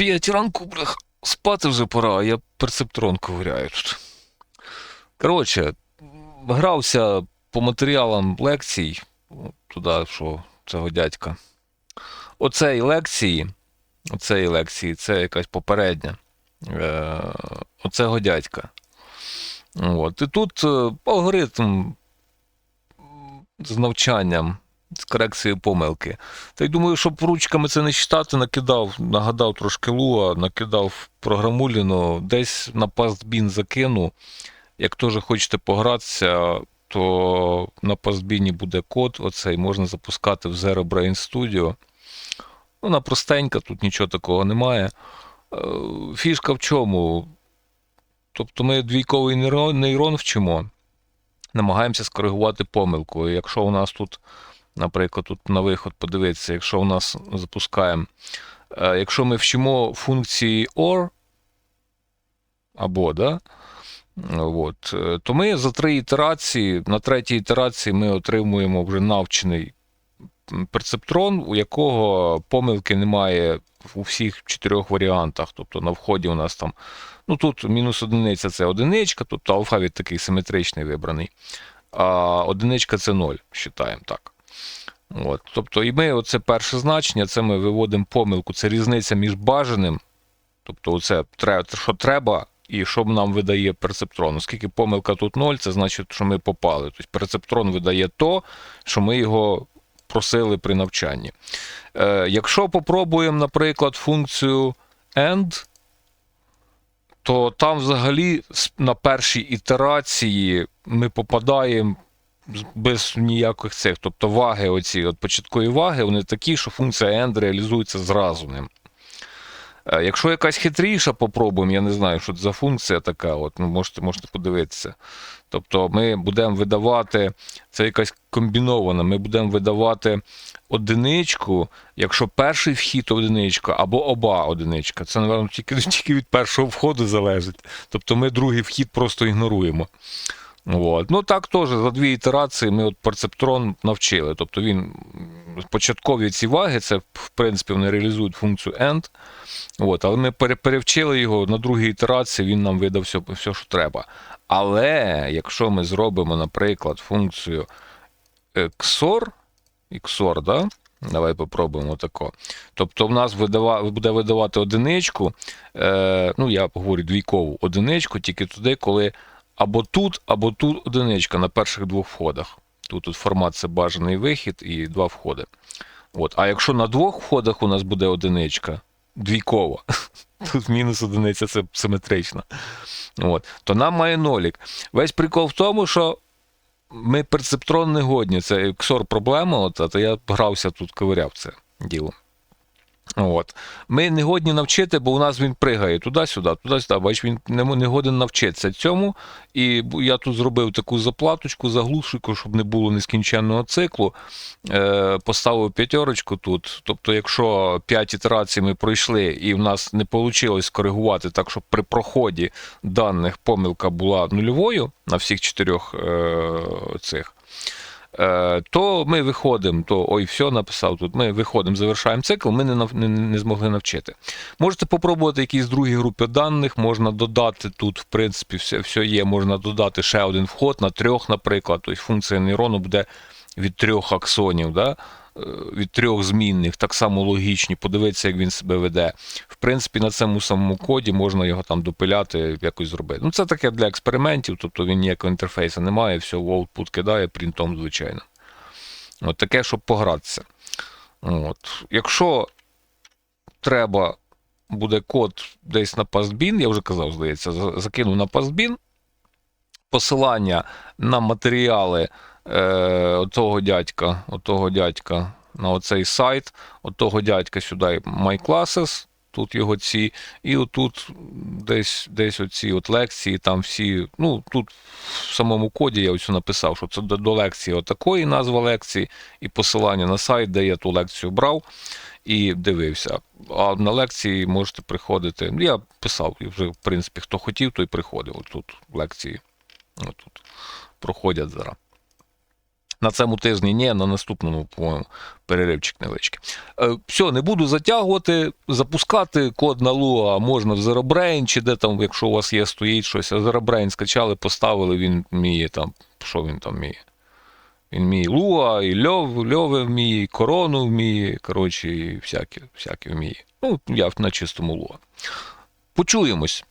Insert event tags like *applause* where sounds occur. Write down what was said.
П'ять ранку, блях, спати вже пора, а я перцептрон ковиряю. Коротше, грався по матеріалам лекцій, туди, що цього дядька. Оцеї лекції, оцеї лекції, це якась попередня. Е, оцього дядька. От. І тут е, алгоритм з навчанням, з корекцією помилки. Та й думаю, щоб ручками це не читати, накидав, нагадав трошки Луа, накидав програмуліну, десь на пастбін закину. Як теж хочете погратися, то на пастбіні буде код, оцей можна запускати в Zero Brain Studio. Вона простенька, тут нічого такого немає. Е, Фішка в чому? Тобто ми двійковий нейрон, вчимо, намагаємося скоригувати помилку. Якщо у нас тут, наприклад, тут на виход подивитися, якщо у нас запускаємо, е, якщо ми вчимо функції OR або, да, от, е, то ми за три ітерації, на третій ітерації ми отримуємо вже навчений перцептрон, у якого помилки немає у всіх чотирьох варіантах. Тобто на вході у нас там, ну тут мінус одиниця це одиничка, тобто алфавіт такий симетричний вибраний. А одиничка це 0, вважаємо так. От, Тобто, і ми оце перше значення, це ми виводимо помилку, це різниця між бажаним, тобто оце, що треба, і що нам видає перцептрон. Оскільки помилка тут 0, це значить, що ми попали. Тобто перцептрон видає то, що ми його просили при навчанні. Е, Якщо попробуємо, наприклад, функцію AND, то там взагалі на першій ітерації ми попадаємо без ніяких цих. Тобто ваги, оці от початкові ваги, вони такі, що функція AND реалізується зразу ним. Е, Якщо якась хитріша, попробуємо, я не знаю, що це за функція така, от, ну, можете, можете подивитися. Тобто ми будемо видавати, це якась комбінована, ми будемо видавати одиничку, якщо перший вхід одиничка або оба одиничка. Це, напевно, тільки, *laughs* тільки від першого входу залежить. Тобто ми другий вхід просто ігноруємо. От. Ну так теж за дві ітерації ми от перцептрон навчили. Тобто він початкові ці ваги, це в принципі вони реалізують функцію AND. От, але ми перевчили його на другій ітерації, він нам видав все, все, що треба. Але якщо ми зробимо, наприклад, функцію XOR, XOR, да? Давай попробуємо тако. Тобто, в нас видава, буде видавати одиничку, е, ну я говорю двійкову одиничку, тільки туди, коли або тут, або тут одиничка на перших двох входах. Тут тут формат це бажаний вихід і два входи. От. А якщо на двох входах у нас буде одиничка, двійкова, *laughs* тут мінус одиниця це симетрично, От. то нам має нолік. Весь прикол в тому, що ми перцептрон не годні. Це XOR проблема, то я грався тут, ковиряв це діло. От. Ми не годні навчити, бо у нас він пригає туди-сюди, туди-сюди. Бач, він не, годен навчитися цьому. І я тут зробив таку заплаточку, заглушку, щоб не було нескінченного циклу. Е, Поставив п'ятерочку тут. Тобто, якщо 5 ітерацій ми пройшли, і в нас не вийшло скоригувати так, щоб при проході даних помилка була нульовою на всіх чотирьох е, цих. Е, то ми виходимо, то ой, все написав тут. Ми виходимо, завершаємо цикл, ми не не, не змогли навчити. Можете попробувати якісь другі групи даних, можна додати тут, в принципі, все все є. Можна додати ще один вход на трьох, наприклад. Тобто функція нейрону буде від трьох аксонів. Да? Від трьох змінних, так само логічні, подивитися, як він себе веде. В принципі, на цьому самому коді можна його там допиляти, якось зробити. Ну, це таке для експериментів, тобто він ніякого інтерфейсу не має, все в output кидає принтом, звичайно. От Таке, щоб погратися. От. Якщо треба буде код десь на пастбін, я вже казав, здається, закину на пастбін, посилання на матеріали е, того дядька, отого дядька на оцей сайт, отого дядька сюди MyClasses, тут його ці, і отут десь десь оці от лекції, там всі. Ну, тут в самому коді я ось написав, що це до, до лекції отакої назва лекції, і посилання на сайт, де я ту лекцію брав. І дивився. А на лекції можете приходити. Я писав, і вже, в принципі, хто хотів, той приходив. Тут лекції отут проходять зараз. На цьому тижні ні, на наступному, по-моєму, переривчик невеличкий. Е, все, не буду затягувати, запускати код на Lua можна в Zerabrain, чи де там, якщо у вас є, стоїть щось. Zerabrain скачали, поставили, він вміє там. Що він там вміє? Він вміє Луа, і Льов, Льове вміє, і корону вміє, коротше, і всяке, всяке вміє. Ну, я на чистому Луа. Почуємось.